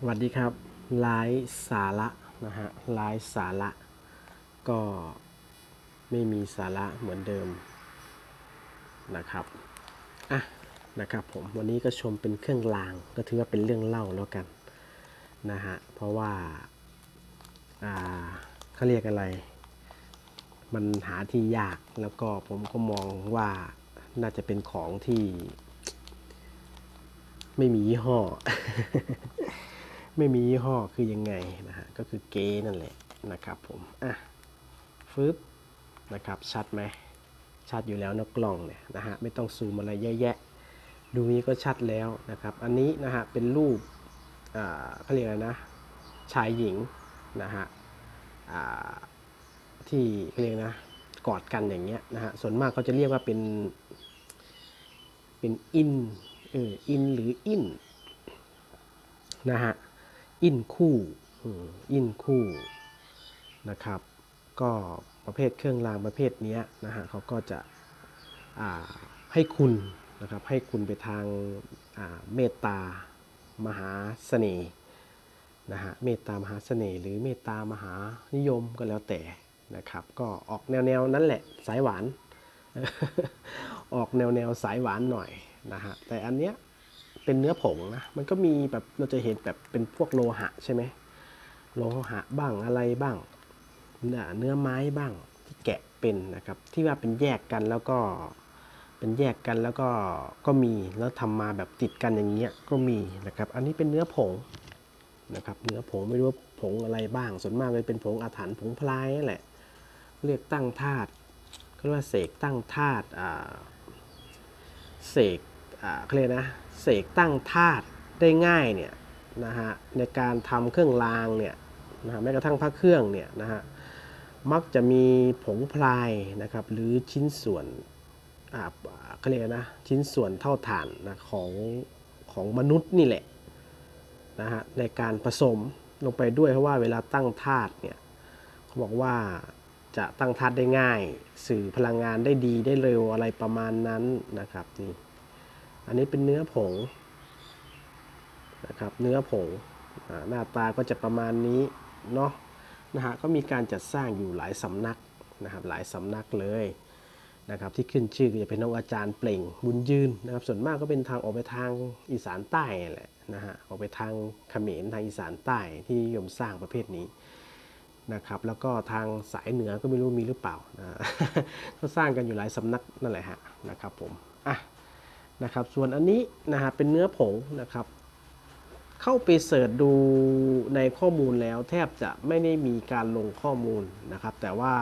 สวัสดีครับไลฟ์สาระนะฮะไลฟ์สาระ ก็ไม่มีสาระเหมือนเดิมนะครับอะนะครับผมวันนี้ก็ชมเป็นเครื่องรางก็ถือว่าเป็นเรื่องเล่าแล้วกันนะฮะเพราะว่าอ่าเขาเรียกอะไร มันหาที่ยากแล้วก็ผมก็มองว่าน่าจะเป็นของที่ ไม่มียี่ห้อ ไม่มียี่ห้อคือยังไงนะฮะก็คือเกนั่นแหละนะครับผมอะฟึบนะครับชัดไหมชัดอยู่แล้วนะกล้องเนี่ยนะฮะไม่ต้องซูมอะไรเยอะแยะ ดูนี้ก็ชัดแล้วนะครับ อันนี้นะฮะเป็นรูปอ่าเขาเรียกอะไรนะชายหญิงนะฮะอ่าที่เขาเรียกนะกอดกันอย่างเงี้ยนะฮะส่วนมากเขาจะเรียกว่าเป็นเป็นอินเอออินหรืออินนะฮะ อินคู่อินคู่นะครับ ก็ประเภทเครื่องรางประเภทนี้นะฮะเขาก็จะให้คุณนะครับให้คุณไปทางาเมตตามหาเสน่ห์นะฮะเมตตามหาเสน่ห์หรือเมตตามหานิยมก็แล้วแต่นะครับ ก็ออกแนวๆนั้นแหละสายหวาน ออกแนวๆสายหวานหน่อยนะฮะแต่อันเนี้ย เป็นเนื้อผงนะ มันก็มีแบบเราจะเห็นแบบเป็นพวกโลหะใช่ไหมโลหะบ้างอะไรบ้างเนื้อไม้บ้างที่แกะเป็นนะครับ ที่ว่าเป็นแยกกันแล้วก็เป็นแยกกันแล้วก็ก็มีแล้วทำมาแบบติดกันอย่างเงี้ยก็มีนะครับ อันนี้เป็นเนื้อผงนะครับ เนื้อผงไม่รู้ว่าผงอะไรบ้าง ส่วนมากเลยเป็นผงอาถรรพ์ผงพลายนั่นแหละเรียกตั้งธาตุเขาเรียกว่าเสกตั้งธาตุเสก เขาเรียกนะเสกตั้งธาตุได้ง่ายเนี่ยนะฮะในการทำเครื่องรางเนี่ยนะฮะแม้กระทั่งพระเครื่องเนี่ยนะฮะมักจะมีผงพลายนะครับหรือชิ้นส่วนเขาเรียกนะชิ้นส่วนเท่าฐานนะของของมนุษย์นี่แหละนะฮะในการผสมลงไปด้วยเพราะว่าเวลาตั้งธาตุเนี่ยเขาบอกว่าจะตั้งธาตุได้ง่าย สื่อพลังงานได้ดีได้เร็วอะไรประมาณนั้นนะครับนี่ อันนี้เป็นเนื้อผงนะครับ เนื้อผงหน้าตาก็จะประมาณนี้เนาะนะฮะก็มีการจัดสร้างอยู่หลายสำนักนะครับหลายสำนักเลยนะครับที่ขึ้นชื่อก็จะเป็นน้องอาจารย์เปล่งบุญยืนนะครับส่วนมากก็เป็นทางออกไปทางอีสานใต้แหละนะฮะออกไปทางเขมรทางอีสานใต้ที่นิยมสร้างประเภทนี้นะครับแล้วก็ทางสายเหนือก็ไม่รู้มีหรือเปล่านะก็สร้างกันอยู่หลายสำนักนั่นแหละฮะนะครับผมอะ นะครับ ส่วนอันนี้นะฮะเป็นเนื้อผงนะครับ เข้าไปเสิร์ชดูในข้อมูลแล้วแทบจะไม่ได้มีการลงข้อมูลนะครับ แต่ว่า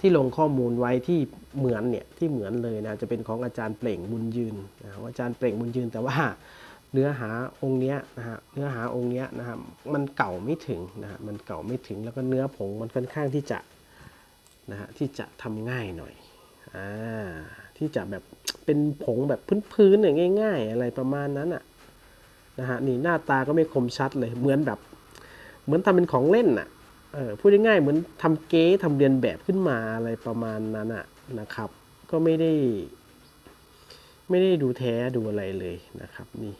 ที่ลงข้อมูลไว้ที่เหมือนเนี่ยที่เหมือนเลยนะจะเป็นของอาจารย์เปล่งบุญยืนนะอาจารย์เปล่งบุญยืน แต่ว่าเนื้อหาองค์เนี้ยนะฮะเนื้อหาองค์เนี้ยนะครับมันเก่าไม่ถึงนะฮะมันเก่าไม่ถึงแล้วก็เนื้อผงมันค่อนข้างที่จะนะฮะที่จะทำง่ายหน่อยอ่า ที่จะแบบเป็นผงแบบพื้นๆอย่างง่าย ๆ อะไรประมาณนั้นอะนะฮะนี่หน้าตาก็ไม่คมชัดเลยเหมือนแบบ เหมือนทำเป็นของเล่นน่ะเออพูดง่ายๆเหมือนทำเก๊ทำเรียนแบบขึ้นมาอะไรประมาณนั้นอะนะครับ ก็ไม่ได้ ไม่ได้ดูแท้ดูอะไรเลยนะครับ นี่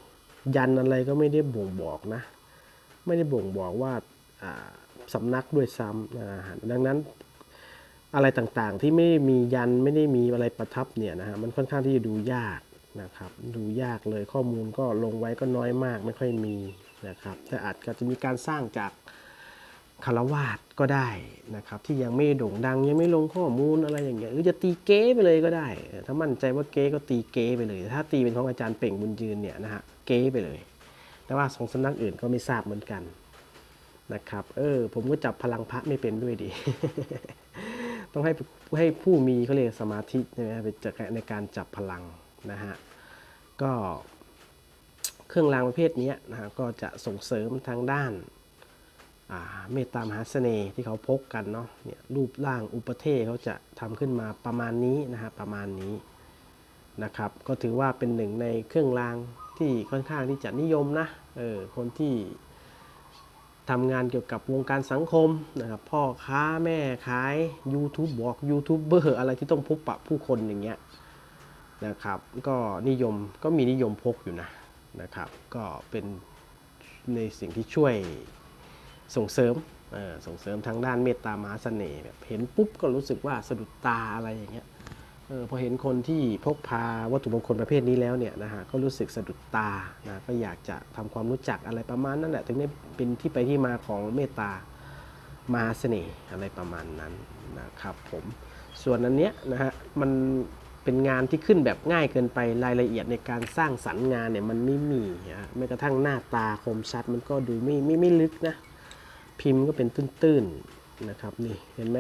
ยันอะไรก็ไม่ได้บ่งบอกนะ ไม่ได้บ่งบอกว่าอ่าสำนักด้วยซ้ำนะฮะดังนั้น อะไรต่างๆ ที่ไม่มียันไม่ได้มีอะไรประทับเนี่ยนะฮะมันค่อนข้างที่จะดูยากนะครับ ดูยากเลยข้อมูลก็ลงไว้ก็น้อยมาก ไม่ค่อยมีนะครับแต่อาจจะมีการสร้างจากคารวาสก็ได้นะครับ ที่ยังไม่โด่งดังยังไม่ลงข้อมูลอะไรอย่างเงี้ยหรือจะตีเก๊ไปเลยก็ได้ ถ้ามั่นใจว่าเก๊ก็ตีเก๊ไปเลย ถ้าตีเป็นของอาจารย์เป่งบุญยืนเนี่ยนะฮะเก๊ไปเลย แต่ว่าสองสำนักอื่นก็ไม่ทราบเหมือนกันนะครับ เออ ผมก็จับพลังพระไม่เป็นด้วยดิ ต้องให้ให้ผู้มีเขาเรียกสมาธิใช่ไหมไปจัดในการจับพลังนะฮะก็เครื่องรางประเภทนี้นะฮะก็จะส่งเสริมทางด้านาเมตตามหาเสน่ห์ที่เขาพกกันเนาะเนี่ยรูปร่างอุปเทศเขาจะทำขึ้นมาประมาณนี้นะฮะประมาณนี้นะครับ ก็ถือว่าเป็นหนึ่งในเครื่องรางที่ค่อนข้างที่จะนิยมนะเออคนที่ ทำงานเกี่ยวกับวงการสังคมนะครับพ่อค้าแม่ขาย YouTube บอกยูทูบเบอร์อะไรที่ต้องพบปะผู้คนอย่างเงี้ยนะครับก็นิยมก็มีนิยมพกอยู่นะนะครับก็เป็นในสิ่งที่ช่วยส่งเสริมส่งเสริมทางด้านเมตตามหาเสน่ห์แบบเห็นปุ๊บก็รู้สึกว่าสะดุดตาอะไรอย่างเงี้ย ออพอเห็นคนที่พกพาวัตถุมงคลประเภทนี้แล้วเนี่ยนะฮะก็รู้สึกสะดุดตานะก็อยากจะทำความรู้จักอะไรประมาณนั้นแหละถึงได้เป็นที่ไปที่มาของเมตตามาเสน่ห์อะไรประมาณนั้นนะครับผมส่วนอันเนี้ยนะฮะมันเป็นงานที่ขึ้นแบบง่ายเกินไปรายละเอียดในการสร้างสรรค์งานเนี่ยมันไม่มีนะแม้กระทั่งหน้าตาคมชัดมันก็ดูไม่ไม่ไม่ลึกนะพิมพ์ก็เป็นตื้นๆนะครับนี่เห็นไหม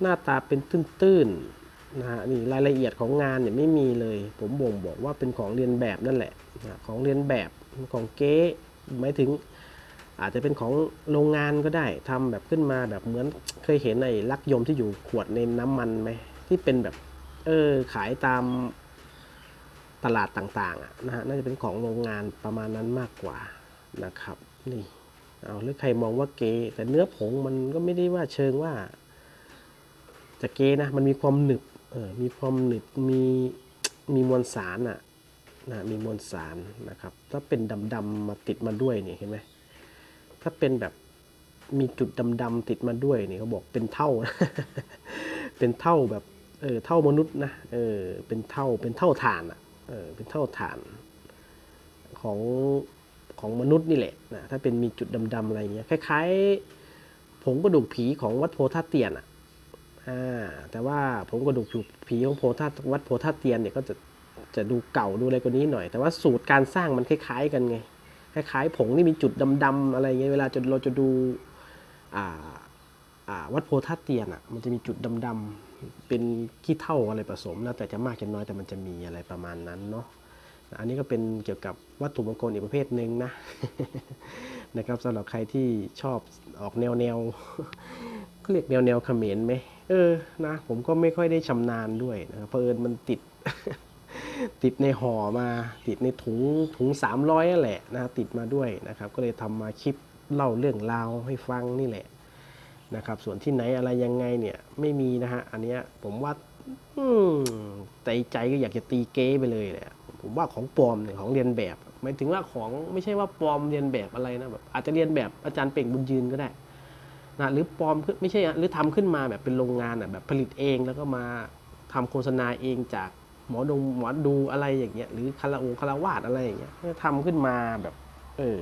หน้าตาเป็นตื้นๆ นะฮะนี่รายละเอียดของงานเนี่ยไม่มีเลย ผมบ่งบอกว่าเป็นของเรียนแบบนั่นแหละนะของเรียนแบบของเก๊หมายถึง อาจจะเป็นของโรงงานก็ได้ทำแบบขึ้นมาแบบเหมือนเคยเห็นในลักยมที่อยู่ขวดในน้ำมันไหมที่เป็นแบบเออขายตามตลาดต่างๆอะนะฮะน่าจะเป็นของโรงงานประมาณนั้นมากกว่านะครับนี่เอาหรือใครมองว่าเก๋แต่เนื้อผงมันก็ไม่ได้ว่าเชิงว่าจะเก๋นะมันมีความหนึบ ออมีความหนึบมีมีมวลสารอะนะมีมวลสารนะครับ ถ้าเป็นดำๆมาติดมาด้วยเนี่ยเห็นไหมถ้าเป็นแบบมีจุดดำๆติดมาด้วยเนี่ยเขาบอกเป็นเท่าเป็นเท่าแบบเออเท่ามนุษย์นะเออเป็นเท่าเป็นเท่าฐานอะเออเป็นเท่าฐานของของมนุษย์นี่แหละนะถ้าเป็นมีจุดดำๆอะไรเงี้ยคล้ายๆผงกระดูกผีของวัดโพธาเตียนอะ อ่าแต่ว่าผงกระดูกผีของโพธาวัดโพธาเตียนเนี่ยก็จะจะดูเก่าดูอะไรกว่านี้หน่อย แต่ว่าสูตรการสร้างมันคล้าย ๆ กันไง คล้ายๆ ผงที่มีจุดดำๆอะไรเงี้ยเวลาจะเราจะดูอ่าอ่าวัดโพธาเตียนอะมันจะมีจุดดำๆเป็นขี้เท่าอะไรผสมนะแต่จะมากจะน้อยแต่มันจะมีอะไรประมาณนั้นเนาะอันนี้ก็เป็นเกี่ยวกับวัตถุมงคลอีกประเภทหนึ่งนะนะครับสำหรับใครที่ชอบออกแนวแนว เรียกแนวแนวเขมรไหมเออนะผมก็ไม่ค่อยได้ชำนาญด้วยนะครับเพอเอิญมันติด ติดในห่อมา ติดในถุงถุงสามร้อยนั่นแหละนะติดมาด้วยนะครับ ก็เลยทำมาคลิปเล่าเรื่องราวให้ฟังนี่แหละนะครับ ส่วนที่ไหนอะไรยังไงเนี่ยไม่มีนะฮะอันเนี้ยผมว่าอืมใจใจก็อยากจะตีเก้ไปเลยแหละผมว่าของปลอมเนี่ยของเรียนแบบหมายถึงว่าของไม่ใช่ว่าปลอมเรียนแบบอะไรนะแบบอาจจะเรียนแบบอาจารย์เป่งบุญยืนก็ได้ นะหรือปลอมขึ้นไม่ใช่หรือทำขึ้นมาแบบเป็นโรงงานอะแบบผลิตเองแล้วก็มาทำโฆษณาเองจากหมอดงหมอดูอะไรอย่างเงี้ยหรือคาราโอคาราวาสอะไรอย่างเงี้ยทำขึ้นมาแบบ เออ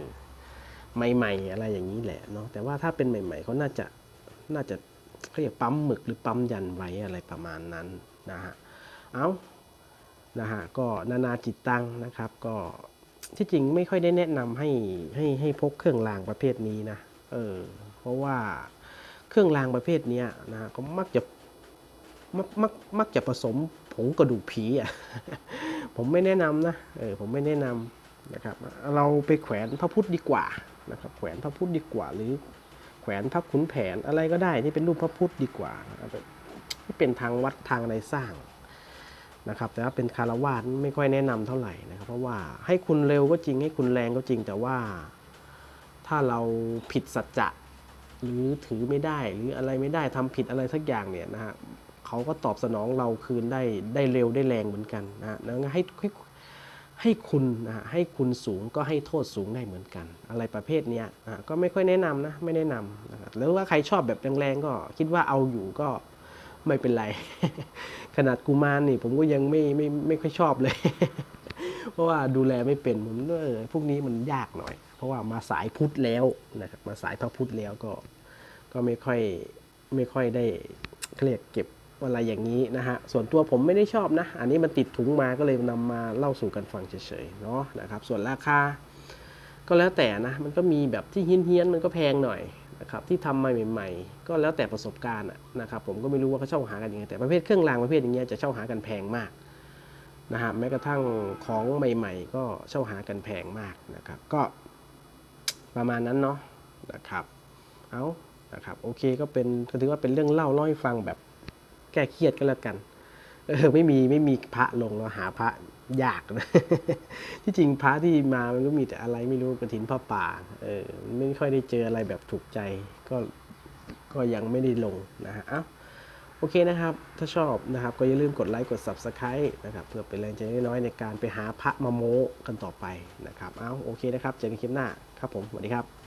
ใหม่ ๆ อะไรอย่างนี้แหละเนาะแต่ว่าถ้าเป็นใหม่ ๆเขาน่าจะน่าจะเขาเรียกปั๊มหมึกหรือปั๊มยันไว้อะไรประมาณนั้นนะฮะเอานะฮะก็นานาจิตตังนะครับ ก็ที่จริงไม่ค่อยได้แนะนำให้ให้ให้พกเครื่องรางประเภทนี้นะเออ เพราะว่าเครื่องรางประเภทนี้นะก็มักจะมักมักมักจะผสมผงกระดูกผีอะผมไม่แนะนำนะเออผมไม่แนะนำนะครับ เราไปแขวนพระพุทธดีกว่านะครับแขวนพระพุทธดีกว่า หรือแขวนพระขุนแผนอะไรก็ได้ที่เป็นรูปพระพุทธดีกว่าที่เป็นทางวัดทางอะไรสร้างนะครับแต่ว่าเป็นคารวาสไม่ค่อยแนะนำเท่าไหร่นะครับ เพราะว่าให้คุณเร็วก็จริงให้คุณแรงก็จริงแต่ว่าถ้าเราผิดสัจจะ หรือถือไม่ได้หรืออะไรไม่ได้ทำผิดอะไรสักอย่างเนี่ยนะฮะเขาก็ตอบสนองเราคืนได้ได้เร็วได้แรงเหมือนกันนะฮะแล้วให้ให้ให้คุณนะฮะให้คุณสูงก็ให้โทษสูงได้เหมือนกัน อะไรประเภทเนี้ยนะก็ไม่ค่อยแนะนำนะไม่แนะนำนะครับหรือว่าใครชอบแบบแรงๆก็คิดว่าเอาอยู่ก็ไม่เป็นไร ขนาดกุมารนี่ผมก็ยังไม่ไม่ไม่ค่อยชอบเลย เพราะว่าดูแลไม่เป็นผมเออพวกนี้มันยากหน่อย ราะว่ามาสายพุทธแล้วนะครับมาสายพระพุทธแล้วก็ก็ไม่ค่อยไม่ค่อยได้เขาเรียกเก็บอะไรอย่างนี้นะฮะส่วนตัวผมไม่ได้ชอบนะ อันนี้มันติดถุงมาก็เลยนำมาเล่าสู่กันฟังเฉยๆเนาะนะครับ ส่วนราคาก็แล้วแต่นะมันก็มีแบบที่เฮี้ยนๆมันก็แพงหน่อยนะครับที่ทำมาใหม่ ๆ ก็แล้วแต่ประสบการณ์นะครับ ผมก็ไม่รู้ว่าเขาเช่าหากันยังไงแต่ประเภทเครื่องรางประเภทอย่างเงี้ยจะเช่าหากันแพงมากนะฮะแม้กระทั่งของใหม่ ๆ ก็เช่าหากันแพงมากนะครับ ก็ ประมาณนั้นเนาะนะครับเอานะครับโอเคก็เป็นก็ถือว่าเป็นเรื่องเล่าเล่าให้ฟังแบบแก้เครียดก็แล้วกันเออไม่มีไม่มีพระลงเราหาพระยากนะที่จริงพระที่มามันก็มีแต่อะไรไม่รู้กระถินพ่อป่าเออไม่ค่อยได้เจออะไรแบบถูกใจก็ก็ยังไม่ได้ลงนะฮะเอ้าโโอเคนะครับ ถ้าชอบนะครับก็อย่าลืมกดไลค์กด Subscribe นะครับเพื่อเป็นแรงใจน้อยๆในการไปหาพระมาโมกันต่อไปนะครับ เอาโอเคนะครับ เจอกันคลิปหน้าครับผม สวัสดีครับ